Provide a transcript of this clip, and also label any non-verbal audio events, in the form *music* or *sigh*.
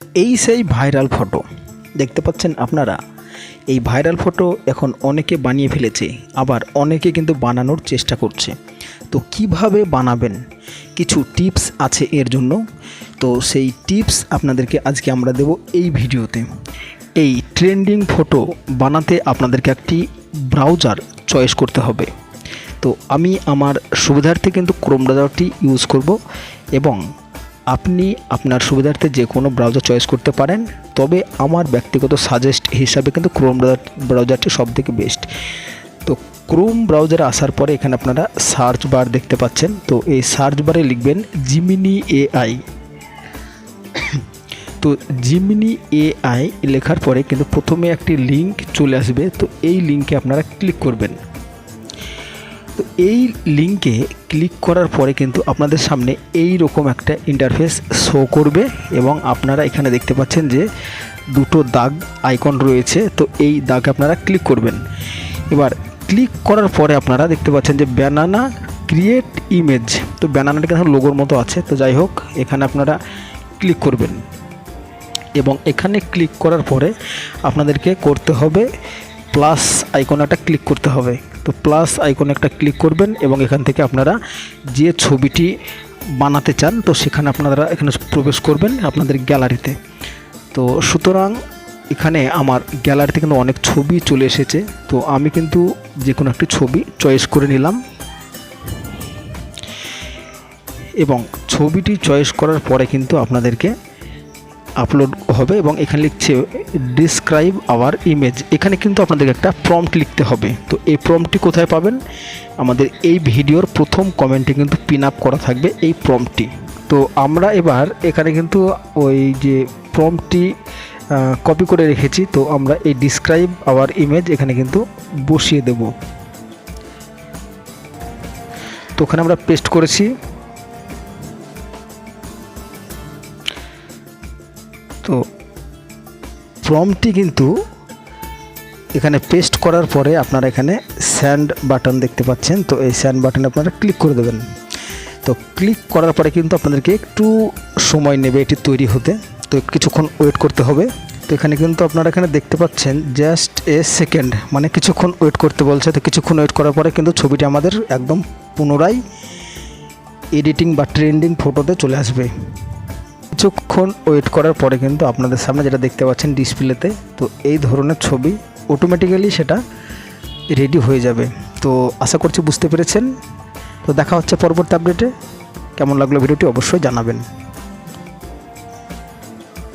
এই সেই viral photo. দেখতে পাচ্ছেন আপনারা? এই ভাইরাল ফটো এখন অনেকে বানিয়ে ফেলেছে, আবার অনেকে কিন্তু বানানোর চেষ্টা করছে। তো কীভাবে বানাবেন? কিছু টিপস আছে এর জন্য। তো সেই টিপস আপনাদেরকে আজকে আমরা দেব এই ভিডিওতে। এই ট্রেন্ডিং ফটো বানাতে আপনাদেরকে একটি ব্রাউজার চয়েস করতে হবে। তো আমি আমার সুবিধার্থে কিন্তু ক্রোম ব্রাউজারটি ইউজ করব এবং আপনি আপনার সুবিধার্থে যে কোনো ব্রাউজার চয়েস করতে পারেন, তবে আমার ব্যক্তিগত সাজেস্ট হিসাবে কিন্তু ক্রোম ব্রাউজারটি সব থেকে বেস্ট তো ক্রোম ব্রাউজারে আসার পরে এখানে আপনারা সার্চ বার দেখতে পাচ্ছেন। তো এই সার্চ বারে লিখবেন জিমিনি এআই *coughs* তো জিমিনি এআই লেখার পরে কিন্তু প্রথমে একটি লিঙ্ক চলে আসবে। তো এই লিঙ্কে আপনারা ক্লিক করবেন। তো এই লিঙ্কে ক্লিক করার পরে কিন্তু আপনাদের সামনে এই রকম একটা ইন্টারফেস শো করবে এবং আপনারা এখানে দেখতে পাচ্ছেন যে দুটো দাগ আইকন রয়েছে। তো এই দাগে আপনারা ক্লিক করবেন। এবার ক্লিক করার পরে আপনারা দেখতে পাচ্ছেন যে ব্যানানা ক্রিয়েট ইমেজ তো ব্যানানাটা কিন্তু লোগোর মতো আছে। তো যাই হোক, এখানে আপনারা ক্লিক করবেন। এবং এখানে ক্লিক করার পরে আপনাদেরকে করতে হবে প্লাস আইকন একটা ক্লিক করতে হবে। তো প্লাস আইকনে একটা ক্লিক করবেন এবং এখান থেকে আপনারা যে ছবিটি বানাতে চান, তো সেখানে আপনারা এখানে প্রবেশ করবেন আপনাদের গ্যালারিতে তো সুতরাং এখানে আমার গ্যালারিতে কিন্তু অনেক ছবি চলে এসেছে। তো আমি কিন্তু যে কোনো একটি ছবি চয়েস করে নিলাম। এবং ছবিটি চয়েস করার পরে কিন্তু আপনাদেরকে আপলোড হবে এবং এখানে লিখছে ডিসক্রাইব আওয়ার ইমেজ এখানে কিন্তু আপনাদেরকে একটা প্রম্পট লিখতে হবে। তো এই প্রম্পটটি কোথায় পাবেন? আমাদের এই ভিডিওর প্রথম কমেন্টে কিন্তু পিন আপ করা থাকবে এই প্রম্পটটি তো আমরা এবার এখানে কিন্তু ওই যে প্রম্পটটি কপি করে রেখেছি। তো আমরা এই ডিসক্রাইব আওয়ার ইমেজ এখানে কিন্তু বসিয়ে দেব। তো ওখানে আমরা পেস্ট করেছি। তো ফর্মটি কিন্তু এখানে পেস্ট করার পরে আপনারা এখানে স্যান্ড বাটন দেখতে পাচ্ছেন। তো এই স্যান্ড বাটনে আপনারা ক্লিক করে দেবেন। তো ক্লিক করার পরে কিন্তু আপনাদেরকে একটু সময় নেবে এটি তৈরি হতে। তো কিছুক্ষণ ওয়েট করতে হবে। তো এখানে কিন্তু আপনারা এখানে দেখতে পাচ্ছেন জাস্ট এ সেকেন্ড মানে কিছুক্ষণ ওয়েট করতে বলছে। তো কিছুক্ষণ ওয়েট করার পরে কিন্তু ছবিটি আমাদের একদম পুনরায় এডিটিং বা ট্রেন্ডিং ফটোতে চলে আসবে। কিছুক্ষণ ওয়েট করার পরে কিন্তু আপনাদের সামনে যেটা দেখতে পাচ্ছেন ডিসপ্লেতে তো এই ধরনের ছবি অটোমেটিক্যালি সেটা রেডি হয়ে যাবে। তো আশা করছি বুঝতে পেরেছেন। তো দেখা হচ্ছে পরবর্তী আপডেটে কেমন লাগল ভিডিওটি অবশ্যই জানাবেন।